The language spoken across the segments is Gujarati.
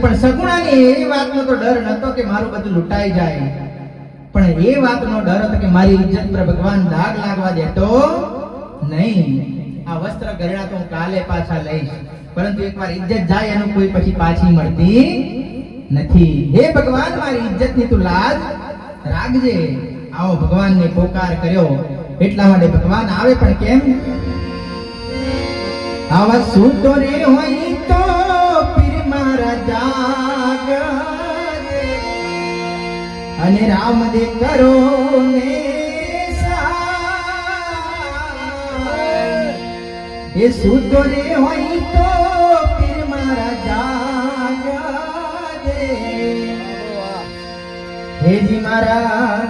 પણ સગુણાની એવી વાતનો તો ડર નતો કે મારું બધું લૂંટાઈ જાય. પણ એ વાતનો ડર હતો કે મારી ઇજ્જત પર ભગવાન દાગ લાગવા દેતો નહીં. આ વસ્ત્ર ગરડા તો હું કાલે પાછા લઈશ. પરંતુ એકવાર ઇજ્જત જાય એનું કોઈ પછી પાછી મળતી નથી. હે ભગવાન, મારી ઇજ્જતની તું લાજ રાખજે. આવો ભગવાનને પોકાર કર્યો. એટલા માટે ભગવાન આવે પણ કેમ? આવા સૂતો રે હોય તો? જાગજે અને રામ દે કરો ને એ સૂતો રે હોય તો પીર મારા જાગજે હેજી મારા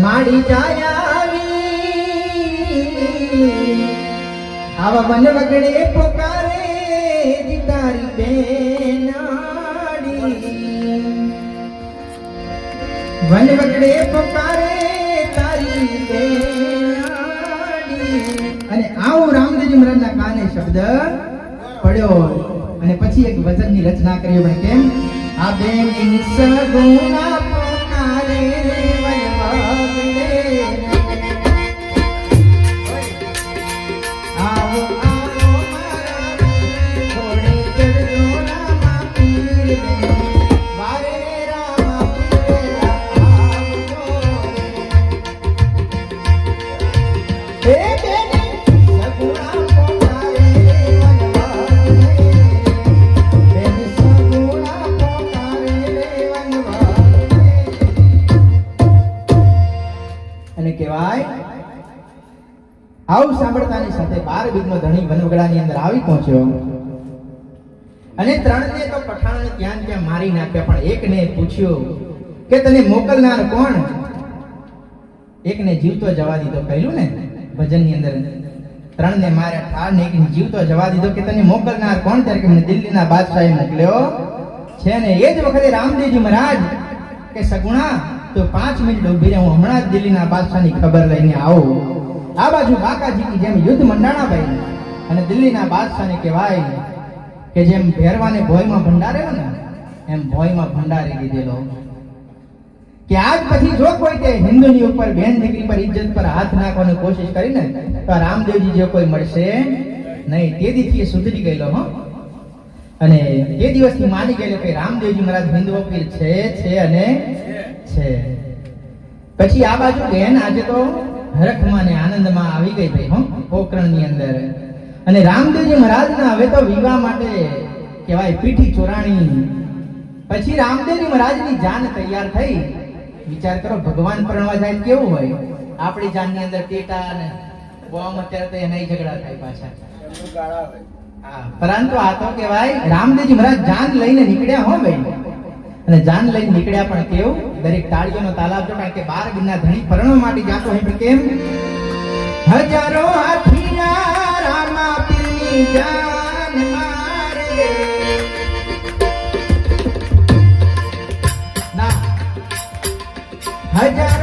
માડી જાય આવા મન વગડે પોકારે જી તારી બેનાડી. વન વગડે કાને શબ્દ પડ્યો. અને પછી એક વચનની રચના કરી પણ કેમ? આ બેન સગુણા બીજનો ધણી વનવગડાની અંદર આવી પહોંચ્યો. અને ત્રણને તો પઠાણ ત્યાં ત્યાં મારી નાખ્યા, પણ એકને પૂછ્યું કે તને મોકલનાર કોણ? એકને જીવતો જવા દીધો, કહ્યું ને ભજનની અંદર. ત્રણને માર્યા ઠાર ને એકને જીવતો જવા દીધો કે તને મોકલનાર કોણ? ત્યારે મને દિલ્હીના બાદશાહે મોકલ્યો. છે ને, એ જ વખતે રામદેવજી મહારાજ કે, સગુણા, તો પાંચ મિનિટ ઊભી રહે, હું હમણાં જ દિલ્હીના બાદશાહની ખબર લઈને આવું. આ બાજુ બાકાજીની જેમ યુદ્ધ મંડાણાભાઈ અને દિલ્હીના બાદશાહને કહેવાય કે જેમ ભેરવાને ભોયમાં ભંડારેલો ને, એમ ભોયમાં ભંડારી દીધેલો. કે આજ પછી જો કોઈ કે હિન્દુની ઉપર બેન દીકરી પર ઇજ્જત પર હાથ નાખવાની કોશિશ કરીને તો રામદેવજી જે કોઈ મળશે નહીં, તે દીથી સુધરી ગયેલો, હો. અને તે દિવસથી માની ગયેલો કે રામદેવજી મહારાજ હિન્દુ વકીલ છે છે અને છે. પછી આ બાજુ બેન આજે તો હરખમાં ને આનંદમાં આવી ગઈ ભાઈ હો પોકરણની અંદર. અને રામદેવજી મહારાજના હવે તો વિવાહ માટે કહેવાય પીઠી ચોરાણી. પછી રામદેવજી મહારાજની જાન તૈયાર થઈ. વિચાર કરો ભગવાન પરણવા જાય કેવું હોય? આપણી જાનની અંદર ટેટા અને બોમ્બ અત્યારે તો એનાય ઝઘડા થાય પાછા. પરંતુ આ તો કહેવાય રામદેવજી મહારાજ જાન લઈને નીકળ્યા હો ભાઈ? અને જાન લઈને નીકળ્યા પણ કેવું? દરેક તાળીઓનો તાલાબ જો કારણ કે બાર ગિરના ધણી પરણવા માટે જાતો હોય પણ કેમ? હજારો હાથીના રામા જાન મારે. ના. હજારો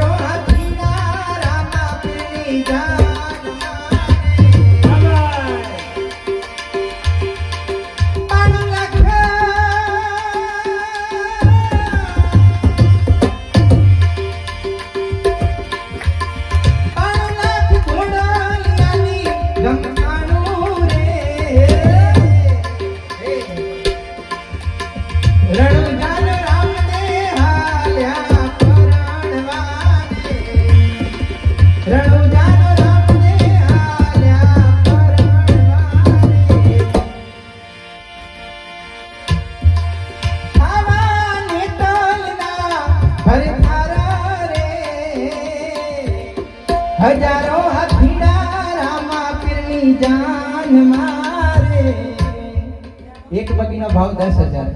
એક બગીનો ભાવ દસ હજાર.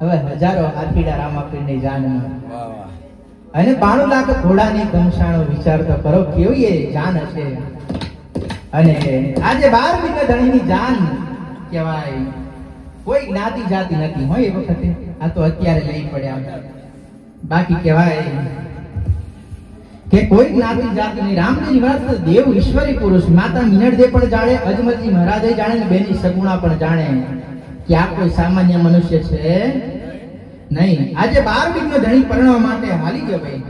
હવે હજારો હાથીડા રામા પીરની જાનમાં અને બાણું લાખ ઘોડાની ઘમસાણો વિચાર તો કરો કેવી એ જાન હશે. અને આજે બાર મહિને ધણીની જાન કહેવાય. કોઈ જ્ઞાતિ જાતિ નથી હોય એ વખતે. આ તો અત્યારે લઈ પડ્યા. બાકી કહેવાય કે કોઈ જ્ઞાતિ જાત નહીં રામજી મહારાજ દેવ ઈશ્વરી પુરુષ માતા મિનળ પણ જાણે, અજમલજી મહારાજે જાણે ને બેની સગુણા પણ જાણે. કે આ કોઈ સામાન્ય મનુષ્ય છે? નહીં. આજે બાર બીજનો ધણી પરણવા માટે હાલી ગયો ભાઈ.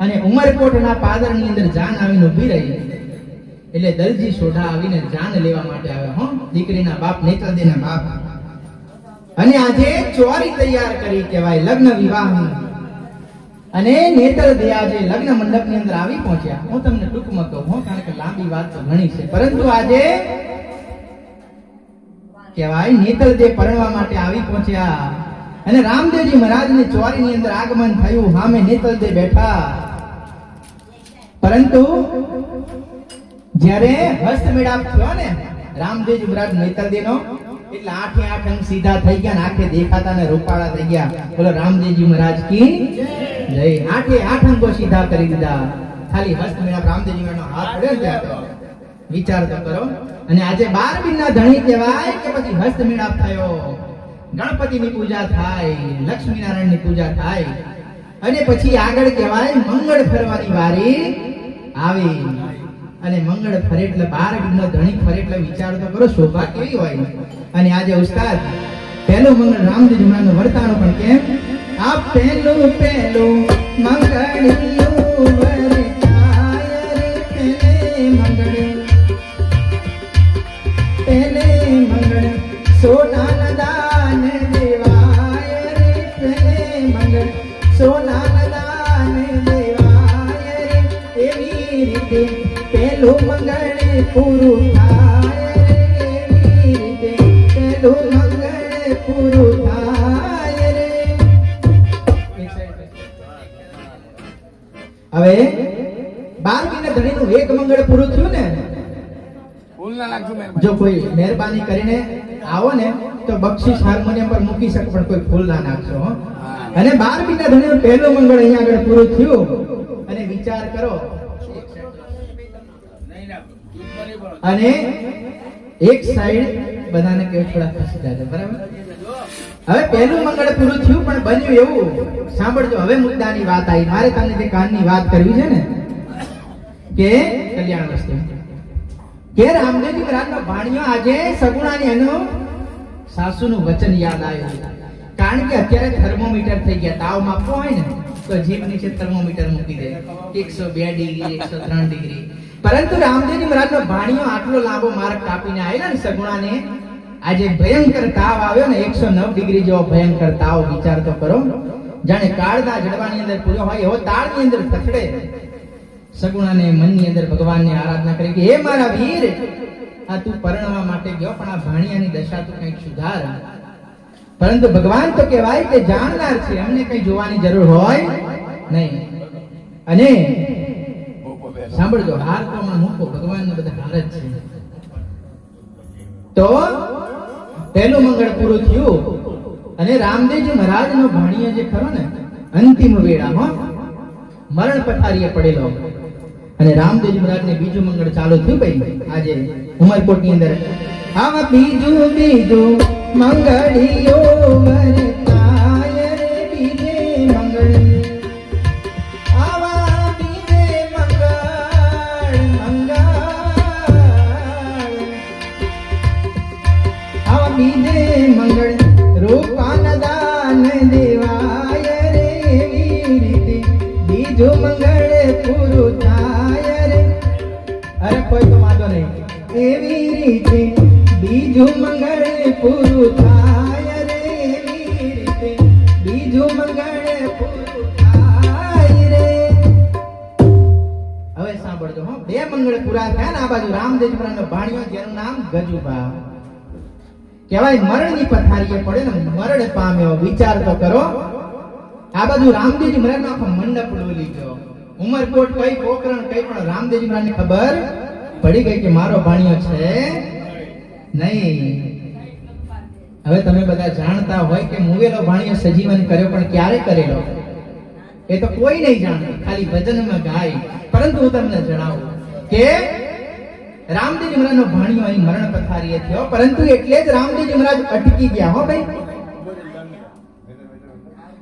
અને ઉમરકોટના પાદરની અંદર જાન આવીને ઊભી રહી. એટલે દલજી સોઢા આવીને જાન લેવા માટે આવ્યા. હો, દીકરીના બાપ, નેત્રદેના બાપ. અને આજે ચોરી તૈયાર કરી કહેવાય, લગ્ન વિવાહની. અને નેત્ર દે લગ્ન મંડપની અંદર આવી પહોંચ્યા. હું તમને ટૂંકમાં કહું હું, કારણ કે લાંબી વાત તો ઘણી છે. પરંતુ આજે કહેવાય નેત્ર દે પરણવા માટે આવી પહોંચ્યા. અને રામદેવજી મહારાજની ચોરીની અંદર આગમન થયું. સામે નેત્ર દે બેઠા. પરંતુ જ્યારે હસ્ત મેળાપ થયો ને, રામદેવજી મહારાજ નેત્રદેનો એટલે આઠે આઠ અંગ સીધા થઈ ગયા ને આખે દેખાતા ને રૂપાળા થઈ ગયા. બોલો રામદેવજી મહારાજ કી? જય. આઠે આઠ અંગો સીધા કરી દીધા. ખાલી હસ્તમેળાપ રામદેવજી મહારાજનો હાથ પડ્યો ત્યાં. વિચાર તો કરો. અને આજે બાર બીજના ધણી કહેવાય કે પછી હસ્તમેળાપ થયો. ગણપતિની પૂજા થાય, લક્ષ્મીનારાયણની પૂજા થાય. અને પછી આગળ કહેવાય મંગળ ફરવાની વારી આવી. અને મંગળ ફરે એટલે બાર બીજનો ધણી ફરે એટલે વિચાર તો કરો, શોભા કેવી હોય? અને આજે ઉસ્તાદ, પહેલું મંગળ રામદેવ જમણાનું વર્તાણું પણ કેમ? આ પહેલું પહેલું મંગળિયું મંગળ પૂરું થાય રે. રીતે પહેલું મંગળ પૂરું થાય રે હવે બાર મહિના ધણીનું એક મંગળ પૂરું થયું ને. જો કોઈ મહેરબાની કરીને આવો ને તો બક્ષિસ હાર્મોનિયમ પર મૂકી શકે પણ કોઈ ફૂલ ના નાખશો અને બાર મહિના ધણી પહેલું મંગળ અહીંયા આગળ પૂરું થયું. અને વિચાર કરો અને એક સાઈડ બધાને કે થોડા ખસી જાય બરાબર? હવે પહેલું મંગળ પૂરું થયું, પણ બન્યું એવું. સાંભળજો, હવે મુદ્દાની વાત આવી. મારે તમને જે કાનની વાત કરવી છે ને, કે કલ્યાણ વસ્તુ. કે રામદેવજી મહારાજનો ભાણિયો આજે સગુણાની એનો સાસુનું વચન યાદ આવ્યું. કારણ કે અત્યારે થર્મોમીટર થઈ ગયા તાવ માપવો હોય ને, તો જીભ નીચે થર્મોમીટર મૂકી દે. એકસો બે ડિગ્રી, એકસો ત્રણ ડિગ્રી. પરંતુ રામદેવજી મહારાજનો ભાણીઓ આટલો લાંબો માર્ગ કાપીને આવેલા ને સગુણાને, આજે ભયંકર તાવ આવ્યો ને, એકસો નવ ડિગ્રી જેવો ભયંકર તાવ, વિચાર તો કરો જાણે કાળના જડવાની અંદર પૂર્યો હોય, એવો તાળની અંદર તખડે સગુણાને મનની અંદર ભગવાનની આરાધના કરી કે, હે મારા વીર, આ તું પરણવા માટે ગયો, પણ આ ભાણિયાની દશા તું કંઈક સુધાર પરંતુ ભગવાન તો કહેવાય કે જાણનાર છે અમને કઈ જોવાની જરૂર હોય નહીં અને. સાંભળજો, હાર તો હમણાં મૂકો, ભગવાનને બધા હાર જ છે. તો પહેલું મંગળ પૂરું થયું અને રામદેવજી મહારાજનો ભાણિયા જે ખરો ને, અંતિમ વેળામાં મરણ પથારીએ પડેલો. અને રામદેવજી મહારાજને બીજું મંગળ ચાલુ થયું ભાઈ, આજે ઉમરકોટની અંદર. આવા બીજું બીજું મંગળિયો વરતાય એવી રીતે બીજું મંગળ પૂરું થાય રે બીજું મંગળ બે મંગળ પૂરા થયા ને આ બાજુ રામદેવ નો ભાણિયો, જેનું નામ ગજુબા કહેવાય મરણની પથારીએ પડે ને મરણ પામ્યો. વિચાર તો કરો. આ બાજુ રામદેવજી મહારાજ આખો મંડપ ડોલી ગયો. ઉમરકોટ કઈ પોકરણ કઈ પણ રામદેવજી મહારાજને ખબર પડી ગઈ કે મારો ભાણિયો છે? નહીં. હવે તમે બધા જાણતા હોય કે મુવેલો ભાણિયો સજીવન કર્યો, પણ ક્યારે કરેલો? એ તો કોઈ નહીં જાણે, ખાલી ભજનમાં ગાય. પરંતુ હું તમને જણાવું કે રામદેવજી મહારાજનો ભાણિયો અહીં મરણ પથારીએ થયો, પરંતુ એટલે જ રામદેવજી મહારાજ અટકી ગયા, હો ભાઈ.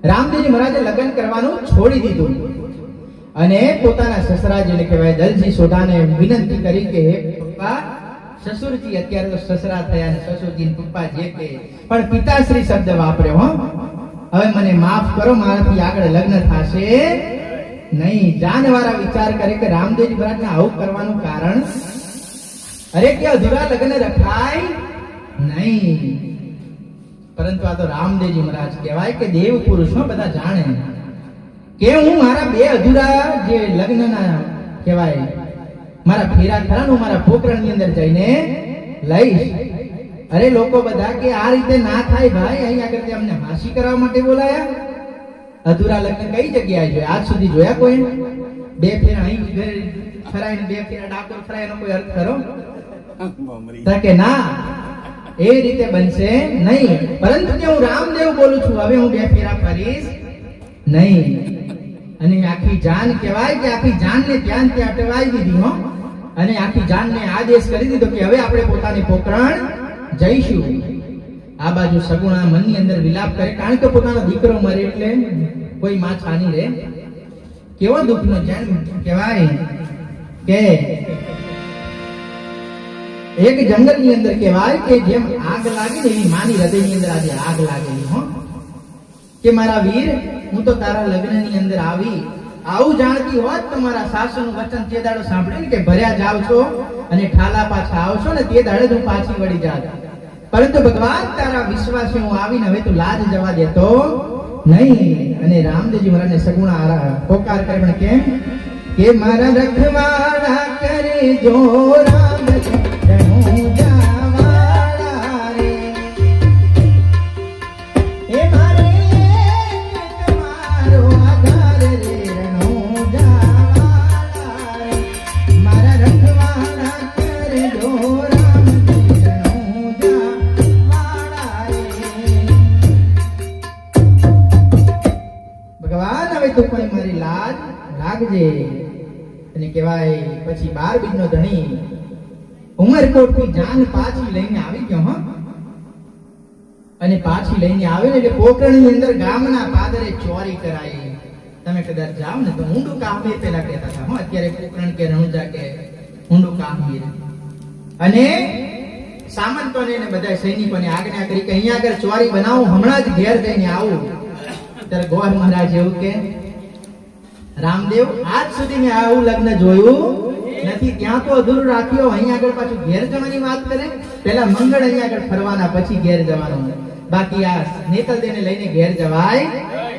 રામદેવજી મહારાજે લગ્ન કરવાનું છોડી દીધું. અને પોતાના સસરા, જેને કહેવાય દલજી સોઢાને વિનંતી કરી કે પપ્પા, સસુરજી અત્યારે સસરા થયા સસુરજી પપ્પા જે કે. પણ પિતાશ્રી શબ્દ વાપરે હો. હવે મને માફ કરો, મારાથી આગળ લગ્ન થશે નહીં. જાનવાળા વિચાર કરે કે રામદેવ મહારાજને આવું કરવાનું કારણ? અરે કે અધૂરા લગ્ન રખાય? નહીં. પરંતુ આ તો રામદેવજી મહારાજ કહેવાય કે દેવ પુરુષો બધા જાણે. કે હું મારા બે અધૂરા જે લગ્નના કહેવાય મારા ફેરા ખરા ને હું મારા પોકરણની અંદર જઈને લઈશ. અરે લોકો બધા કે આ રીતે ના થાય ભાઈ અહીં આગળ અમને હાસી કરવા માટે બોલાયા. અધૂરા લગ્ન કઈ જગ્યાએ જોયા? આજ સુધી જોયા કોઈ? બે ફેરા અહીં ઘરે ફરાય બે ફેરા ડાકોર ફરાય એનો કોઈ અર્થ ખરો? કે ના એ રીતે બનશે નહીં. પરંતુ હું રામદેવ બોલું છું હવે હું બે ફેરા ફરીશ નહીં. અને આખી જાન કહેવાય કે આખી જાનને ત્યાં ને ત્યાં અટવાઈ દીધી, હો. અને આખી જાનને આદેશ કરી દીધો કે હવે આપણે પોતાની પોકરણ જઈશું. આ બાજુ સગુણા મનની અંદર વિલાપ કરે, કારણ કે પોતાનો દીકરો મરે એટલે કોઈ માં છાની રહે કેવો દુઃખનો જેમ કહેવાય કે એક જંગલની અંદર કહેવાય કે જેમ આગ લાગે ને એવી માની હૃદયની અંદર આજે આગ લાગેલી, હો. કે મારા વીર હું તો તારા લગ્નની અંદર આવી, આવું જાણતી હોત તમારા મારા સાસુનું વચન તે દાડો સાંભળ્યું કે ભર્યા જાવ છો અને ઠાલા પાછા આવશો ને તે દાડે હું પાછી વળી જાત. પરંતુ ભગવાન, તારા વિશ્વાસે હું આવીને હવે તું લાજ જવા દેતો નહીં. અને રામદેવજી મહારાજને સગુણા પોકાર કરે, પણ કેમ? કે મારા રખવાડા કરે જો રામ રણુજાવાળા થી જાન પાછી લઈને આવી ગયો, હા? અને પાછી લઈને આવે ને એટલે પોકળની અંદર ગામના પાદરે ચોરી કરાઈ. તમે કદાચ જાઓ ને તો ઊંડું કામે પેલા કહેતા હતા, હો? અત્યારે પોકરણ કે રણુજા કે ઊંડું કામવીર અને સામંતોને ને બધા સૈનિકોને આજ્ઞા કરી કે અહીંયા આગળ ચોરી બનાવું, હમણાં જ ઘેર જઈને આવું. ત્યારે ગોર મહારાજ એવું કે, રામદેવ, આજ સુધી મેં આવું લગ્ન જોયું નથી, ત્યાં તો અધૂરું રાખ્યો અહીંયા આગળ પાછું ઘેર જવાની વાત કરે. પેલા મંગળ અહીંયા આગળ ફરવાના, પછી ઘેર જવાનું. બાકી આ નેતલદેને લઈને ઘેર જવાય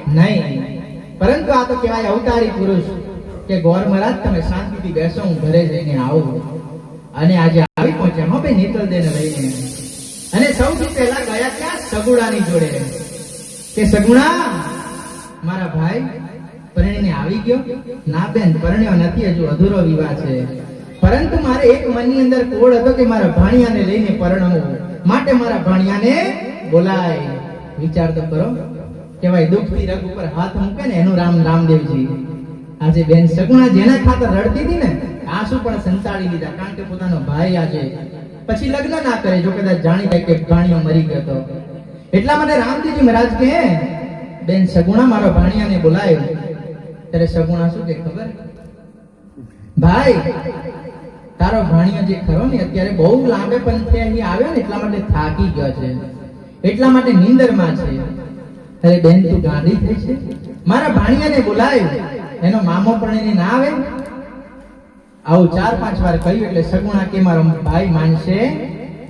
નહીં. પરંતુ આ તો કહેવાય અવતારી પુરુષ કે ગોર મહારાજ, તમે શાંતિથી બેસો, હું ઘરે જઈને આવું. અને આજે આવી પહોંચ્યા હો ભાઈ નેતલદેને લઈને. અને સૌથી પહેલા ગયા ક્યાં? સગુડાની જોડે. કે સગુણા, મારા ભાઈ પરણીને આવી ગયો? ના બેન, પરણ્યો નથી, હજુ અધૂરો વિવાહ છે. પરંતુ મારે એક મનની અંદર કોડ હતો કે મારા ભાણિયાને લઈને પરણવું. માટે મારા ભાણિયાને બોલાય. વિચાર તો કરો. કેવાય દુઃખથી રગ ઉપર હાથ મૂકે ને એનું રામ રામદેવજી. આજે બેન સગુણા જેના ખાતર રડતી હતી ને, આંસુ પણ સંતાડી લીધા, કારણ કે પોતાનો ભાઈ આજે પછી લગ્ન ના કરે, જો કદાચ જાણી જાય કે ભાણિયો મરી ગયો હતો એટલા માટે રામદેવજી મહારાજ કે બેન, સગુણા મારો ભાણિયાને બોલાયો. ત્યારે સગુણા શું કે ખબર? ભાઈ, તારો ભાણિયો જે ખરો ને, અત્યારે બહુ લાંબે પંથે અહીં આવ્યો ને, એટલા માટે થાકી ગયો છે. એટલા માટે નીંદરમાં છે. અરે બેન, તું ગાંડી થઈ છે? મારા ભાણિયાને બોલાયો. એનો મામો પણ એને ના આવે. આવું ચાર પાંચ વાર કહ્યું એટલે સગુણા કે મારો ભાઈ માનશે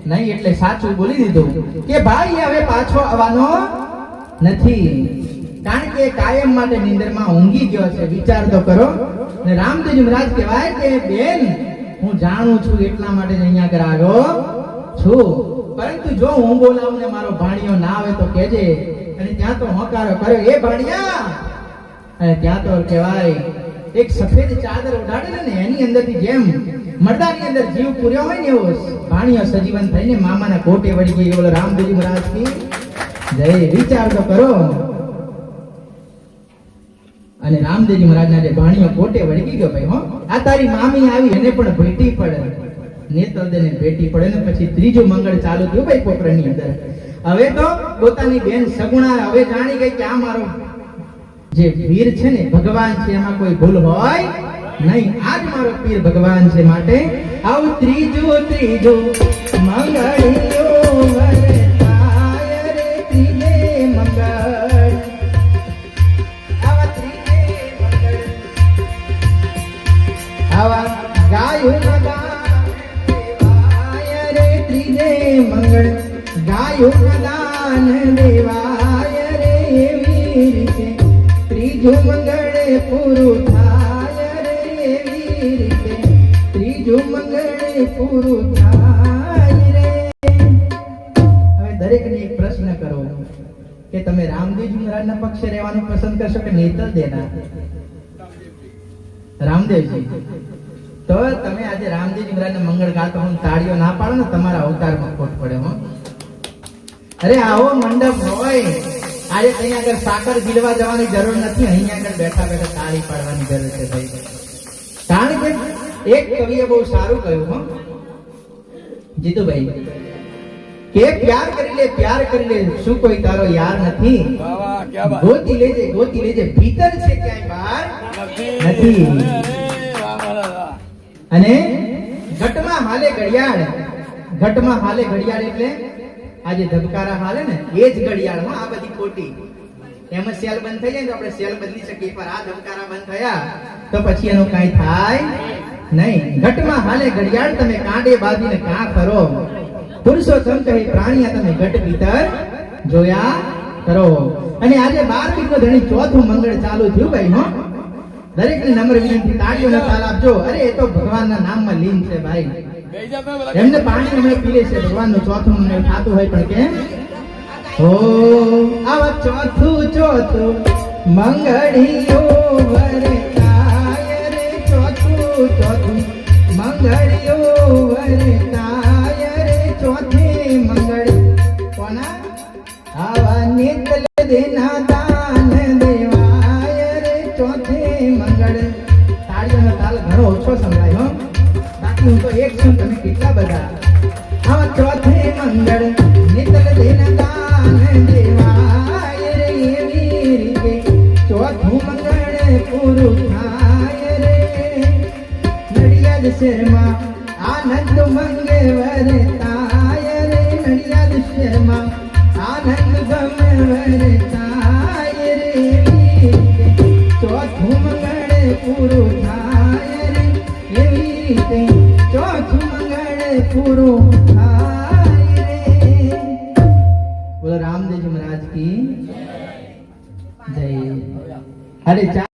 નહીં, એટલે સાચું બોલી દીધું. કે ભાઈ, હવે પાછો આવવાનો નથી. કારણ કે કાયમ માટે નિંદરમાં ઊંઘી ગયો છે. વિચાર તો કરો. ને રામદેવજી મહારાજ કહેવાય કે, બેન, હું જાણું છું એટલા માટે જ અહીંયા આગળ આવ્યો છું. પરંતુ જો હું બોલાવું ને મારો ભાણિયો ના આવે તો કહેજે. અને ત્યાં તો હકારો કર્યો, એ ભાણિયા! અને ત્યાં તો કહેવાય, એક સફેદ ચાદર ઉડાડે ને એની અંદરથી જેમ મરદાની અંદર જીવ પૂર્યો હોય ને એવો ભાણિયો સજીવન થઈને મામાના કોટે વળી ગઈ બોલો રામદેવજી મહારાજની જય. વિચાર તો કરો. અને રામદેવજી મહારાજના જે ભાણિયો કોટે વળગી ગયો ભાઈ હો, આ તારી મામી આવી, એને પણ ભેટી પડે. નેતરદેને ભેટી પડે ને પછી ત્રીજું મંગળ ચાલુ થયું ભાઈ પોકરણની અંદર. હવે તો પોતાની બેન સગુણા હવે જાણી ગઈ કે આ મારો જે વીર છે ને, ભગવાન છે, એમાં કોઈ ભૂલ હોય નહીં. આજ મારો પીર ભગવાન છે માટે આવું ત્રીજું ત્રીજું મંગળિયો મંગળ ગાયું રે હવે દરેકને એક પ્રશ્ન કરો કે તમે રામદેવજી પક્ષે રહેવાનું પસંદ કરશો કે નેતર દેના રામદેવજી. તો તમે આજે રામદેવજી મહારાજને મંગળ ગાતો હું તાળીઓ ના પાડો ને તમારા અવતારમાં ખોટ પડે હો. અરે આવો મંડપ હોય. આજે અહીંયા આગળ સાકર ગીલવા જવાની જરૂર નથી. અહીંયા આગળ બેઠા બેઠા તાળી પાડવાની જરૂર છે ભાઈ. કારણ કે એક કવિએ બહુ સારું કહ્યું હો. જીતુભાઈ કે પ્યાર કરી લે પ્યાર કરી લે. શું કોઈ તારો યાર નથી? ગોતી લેજે ગોતી લેજે. ભીતર છે ક્યાંય બહાર નથી. અને ઘટમાં હાલે ઘડિયાળ. ઘટમાં હાલે ઘડિયાળ એટલે આ ધબકારા હાલે ને, એ જ ઘડિયાળ આ બધી ખોટી. એમ સેલ બંધ થઈ જાય તો આપણે સેલ બદલી શકીએ. પણ આ ધબકારા બંધ થયા, તો પછી એનું કાંઈ થાય નહીં. ઘટમાં હાલે ઘડિયાળ તમે કાંડે બાંધીને કાં કરો પુરુષોત્તમ કહે પ્રાણીયા તમે ઘટ ભીતર જોયા કરો. અને આજે બાર વીકનો ધણી ચોથું મંગળ ચાલુ થયું ભાઈ, હો. દરેકને નમ્ર વિનંતી, તાળીઓનો તાલ આપજો. અરે, એ તો ભગવાનના નામમાં લીન છે ભાઈ. એમને પાણી અમે પીએ છે ભગવાનનું ચોથું અમને ખાતું હોય પણ કેમ? ઓ આવા ચોથું ચોથું મંગળીઓ ચોથું ચોથું મંગળીઓ વરતાય રે. ચોથે મંગળ કોના? આવા નિતલ દાન શહેરમાં આનંદ મંગે વરતાય રે નડિયાદ શહેરમાં આનંદ ગમે વરતાય રે એવી રીતે ચોથું મંગળે પૂરું થાય રે એવી રીતે ચોથું મંગળે પૂરું થાય કી જય. અરે